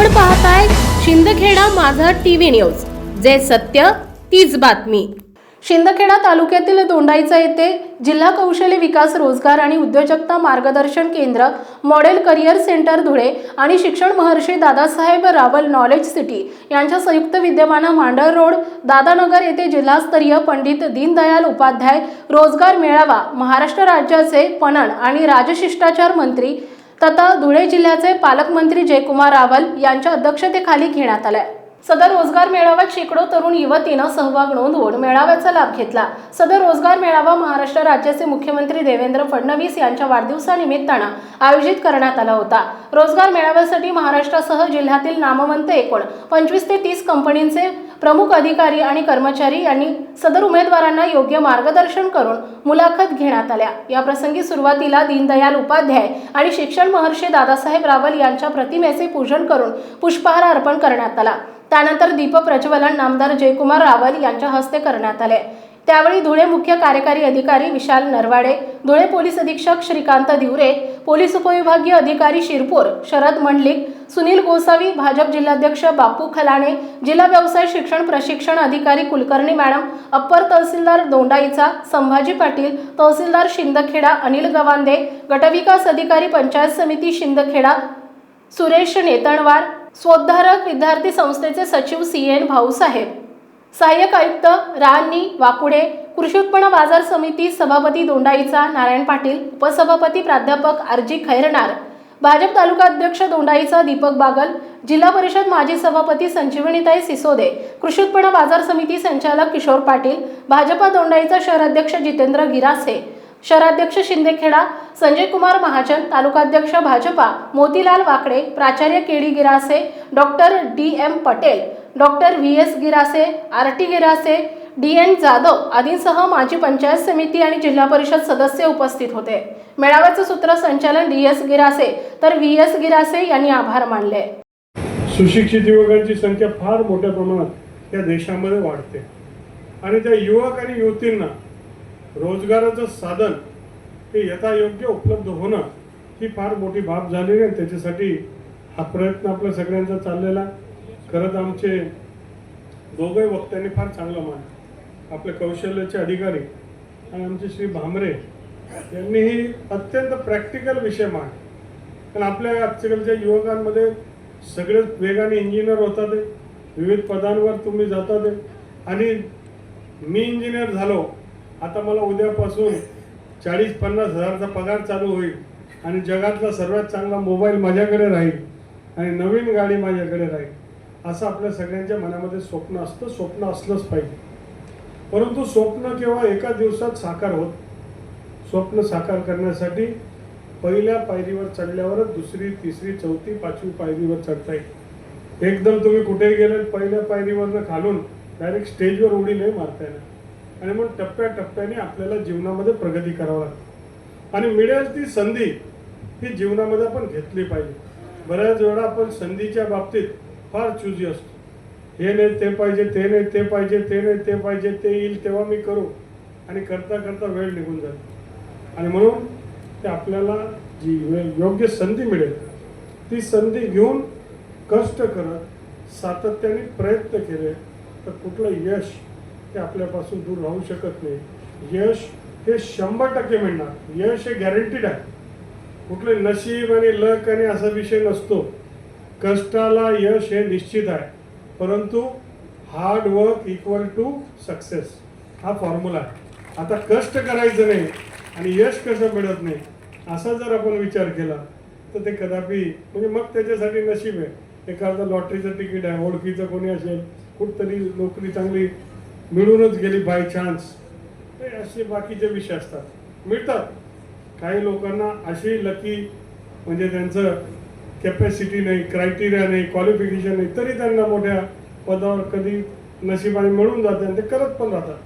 आपण पाहताय शिंदखेडा माझा टीव्ही न्यूज. जे सत्य तीच बातमी. शिंदखेडा तालुक्यातील दोंडाईचा येथे जिल्हा कौशल्य विकास रोजगार आणि उद्योजकता मार्गदर्शन केंद्र मॉडेल करिअर सेंटर धुळे आणि शिक्षण महर्षी दादासाहेब रावल नॉलेज सिटी यांच्या संयुक्त विद्यमानं मांडर रोड दादानगर येथे जिल्हास्तरीय पंडित दीनदयाल उपाध्याय रोजगार मेळावा महाराष्ट्र राज्याचे पणन आणि राजशिष्टाचार मंत्री तथा धुळे जिल्ह्याचे पालकमंत्री जयकुमार रावल यांच्या अध्यक्षतेखाली घेण्यात आलाय. सदर रोजगार मेळाव्यात शेकडो तरुण युवतीनं सहभाग नोंदवून मेळाव्याचा लाभ घेतला. सदर रोजगार मेळावा महाराष्ट्र राज्याचे मुख्यमंत्री देवेंद्र फडणवीस यांच्या वाढदिवसानिमित्तानं आयोजित करण्यात आला होता. रोजगार मेळाव्यासाठी महाराष्ट्रासह जिल्ह्यातील नामवंत एकूण पंचवीस ते तीस कंपनींचे प्रमुख अधिकारी आणि कर्मचारी यांनी सदर उमेदवारांना योग्य मार्गदर्शन करून मुलाखत घेण्यात आल्या. या प्रसंगी सुरुवातीला दीनदयाल उपाध्याय आणि शिक्षण महर्षी दादासाहेब रावल यांच्या प्रतिमेचे पूजन करून पुष्पहार अर्पण करण्यात आला. त्यानंतर दीप प्रज्वलन नामदार जयकुमार रावल यांच्या हस्ते करण्यात आले. त्यावेळी धुळे मुख्य कार्यकारी अधिकारी विशाल नरवाडे धुळे पोलीस अधीक्षक श्रीकांत दिवरे पोलीस उपविभागीय अधिकारी शिरपूर शरद मंडलिक सुनील गोसावी भाजप जिल्हाध्यक्ष बापू खलाणे जिल्हा व्यवसाय शिक्षण प्रशिक्षण अधिकारी कुलकर्णी मॅडम अप्पर तहसीलदार दोंडाईचा संभाजी पाटील तहसीलदार शिंदखेडा अनिल गवांदे गटविकास अधिकारी पंचायत समिती शिंदखेडा सुरेश नेतणवार स्वोद्धारक विद्यार्थी संस्थेचे सचिव सी एन भाऊसाहेब. सहाय्यक आयुक्त राणी वाकुडे कृषी उत्पन्न बाजार समिती सभापती दोंडाईचा नारायण पाटील उपसभापती प्राध्यापक आरजी खैरनार भाजप तालुका अध्यक्ष दोंडाईचा दीपक बागल जिल्हा परिषद माजी सभापती संजीवनीताई सिसोदे कृषी उत्पन्न बाजार समिती संचालक किशोर पाटील भाजपा दोंडाईचा शहराध्यक्ष जितेंद्र गिरासे शहराध्यक्ष शिंदेखेडा संजय कुमार महाजन तालुकाध्यक्ष भाजपा मोतीलाल वाकडे प्राचार्य K D Girase doctor D M Patel doctor V S Girase R T Girase D N Jadhav आदींसह माजी पंचायत समिती आणि जिल्हा परिषद सदस्य उपस्थित होते. मेळाव्याचं सूत्रसंचालन डी एस गिरासे तर व्ही एस गिरासे यांनी आभार मानले. सुशिक्षित युवकांची संख्या फार मोठ्या प्रमाणात या देशामध्ये वाढते. आणि त्या युवक आणि युवतींना रोजगाराचं साधन हे यथायोग्य उपलब्ध होणं ही फार मोठी बाब झालेली आहे. त्याच्यासाठी हा प्रयत्न आपल्या सगळ्यांचा चाललेला. खरंच आमचे दोघंही वक्त्यांनी फार चांगलं मान आपले कौशल्याचे अधिकारी आणि आमचे श्री भामरे यांनीही अत्यंत प्रॅक्टिकल विषय मान कारण आपल्या आजकालच्या युवकांमध्ये सगळेच वेगाने इंजिनियर होतात. विविध पदांवर तुम्ही जातात. आणि मी इंजिनियर झालो आता मला उद्यापासून चाळीस पन्नास हजारचा पगार चालू होईल आणि जगातला सर्वात चांगला मोबाईल माझ्याकडे राहील आणि नवीन गाडी माझ्याकडे राहील असं आपल्या सगळ्यांच्या मनामध्ये स्वप्न असतं. स्वप्न असलंच पाहिजे. परंतु स्वप्न केव्हा एका दिवसात साकार होत. स्वप्न साकार करण्यासाठी पहिल्या पायरीवर चढल्यावरच दुसरी तिसरी चौथी पाचवी पायरीवर चढता येईल. एकदम तुम्ही कुठेही गेले पहिल्या पायरीवरनं खालून डायरेक्ट स्टेजवर उडी नाही मारता येणार. आणि मग टप्प्याटप्प्याने आपल्याला जीवनामध्ये प्रगती करावं लागते. आणि मिळेल ती संधी ही जीवनामध्ये आपण घेतली पाहिजे. बऱ्याच वेळा आपण संधीच्या बाबतीत फार चुजी असतो. हे नाही ते पाहिजे ते नाही ते पाहिजे ते नाही ते पाहिजे ते येईल तेव्हा मी करू. आणि करता करता वेळ निघून जातो. आणि म्हणून ते आपल्याला जी वे- योग्य संधी मिळेल ती संधी घेऊन कष्ट करत सातत्याने प्रयत्न केले तर कुठलं यश ते आपल्यापासून दूर राहू शकत नाही. यश हे शंभर टक्के मिळणार. यश हे गॅरंटीड आहे. कुठले नशीब आणि लक आणि असा विषय नसतो. कष्टाला यश हे निश्चित आहे. परंतु hard work equal to success हा फॉर्म्युला आहे. आता कष्ट करायचं नाही आणि यश कसं मिळत नाही असा जर आपण विचार केला तर ते कदापि म्हणजे मग त्याच्यासाठी नशीब आहे. एखादं लॉटरीचं तिकीट आहे ओळखीचं कोणी असेल कुठतरी नोकरी चांगली मिळूनच गेली बाय चान्स हे असे बाकीचे विषय असतात. मिळतात. काही लोकांना अशी लकी म्हणजे त्यांचं कॅपॅसिटी नाही क्रायटेरिया नाही क्वालिफिकेशन नाही तरी त्यांना मोठ्या पदावर कधी नशिबाने मिळून जाते आणि ते करत पण राहतात.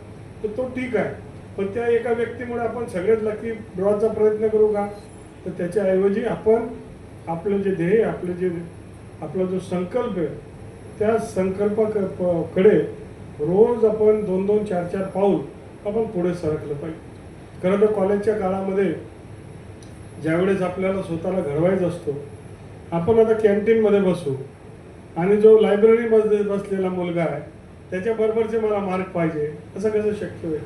तर तो ठीक आहे. पण त्या एका व्यक्तीमुळे आपण सगळेच लकी ड्रॉचा प्रयत्न करू का? तर त्याच्याऐवजी आपण आपलं जे ध्येय आपलं जे आपला जो संकल्प आहे त्या संकल्पाकडे रोज आपण दोन दोन चार चार पाऊल आपण पुढे सरकलं पाहिजे. खरं तर कॉलेजच्या काळामध्ये ज्यावेळेस आपल्याला स्वतःला घडवायचं असतो आपण आता कॅन्टीनमध्ये बसू आणि जो लायब्ररी बसलेला मुलगा आहे त्याच्याबरोबरचे मला मार्क पाहिजे असं कसं शक्य होईल?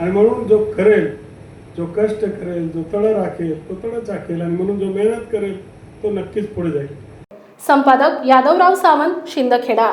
आणि म्हणून जो करेल जो कष्ट करेल जो तळ राखेल तो तळ चाखेल आणि म्हणून जो मेहनत करेल तो नक्कीच पुढे जाईल. संपादक यादवराव सावंत शिंदखेडा.